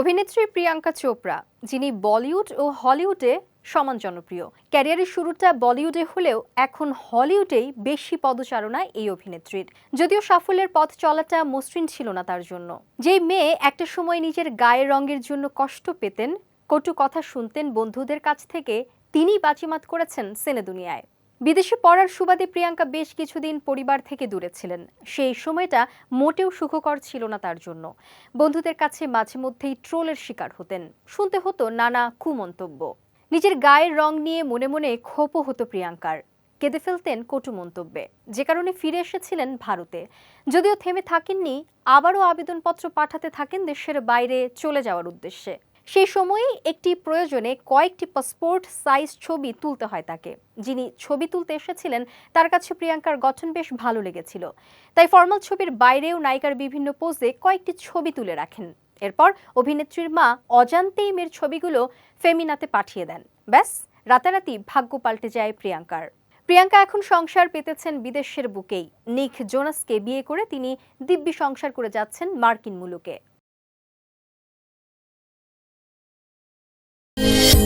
অভিনেত্রী প্রিয়াঙ্কা চোপড়া, যিনি বলিউড ও হলিউডে সমান জনপ্রিয়। ক্যারিয়ারের শুরুটা বলিউডে হলেও এখন হলিউডেই বেশি পদচারণায় এই অভিনেত্রীর। যদিও সাফল্যের পথ চলাটা মসৃণ ছিল না তার জন্য। যেই মেয়ে একটা সময় নিজের গায়ের রঙের জন্য কষ্ট পেতেন, কটু কথা শুনতেন বন্ধুদের কাছ থেকে তিনি বাজিমাত করেছেন সিনে দুনিয়ায় বিদেশে পড়ার সুবাদে প্রিয়াঙ্কা বেশ কিছুদিন পরিবার থেকে দূরে ছিলেন। সেই সময়টা মোটেও সুখকর ছিল না তার জন্য। বন্ধুদের কাছে মাঝে মধ্যেই ট্রোলের শিকার হতেন। শুনতে হতো নানা কুমন্তব্য। নিজের গায়ের রং নিয়ে মনে মনে ক্ষোভও হতো প্রিয়াঙ্কার। কেঁদে ফেলতেন কটু মন্তব্যে। যে কারণে ফিরে এসেছিলেন ভারতে। যদিও থেমে থাকেননি, আবারও আবেদনপত্র পাঠাতে থাকেন দেশের বাইরে চলে যাওয়ার উদ্দেশ্যে। সেই সময়েই একটি প্রয়োজনে কয়েকটি পাসপোর্ট সাইজ ছবি তুলতে হয় তাকে। যিনি ছবি তুলতে এসেছিলেন, তার কাছে প্রিয়াঙ্কার গঠন বেশ ভালো লেগেছিল। তাই ফর্মাল ছবির বাইরেও নায়িকার বিভিন্ন পোজে কয়েকটি ছবি তুলে রাখেন। এরপর অভিনেত্রীর মা অজান্তেই মেয়ের ছবিগুলো ফেমিনাতে পাঠিয়ে দেন। ব্যাস, রাতারাতি ভাগ্য পাল্টে যায় প্রিয়াঙ্কার। প্রিয়াঙ্কা এখন সংসার পেতেছেন বিদেশের বুকেই। নিক জোনাসকে বিয়ে করে তিনি দিব্যি সংসার করে যাচ্ছেন মার্কিন মুলুকে। Thank you.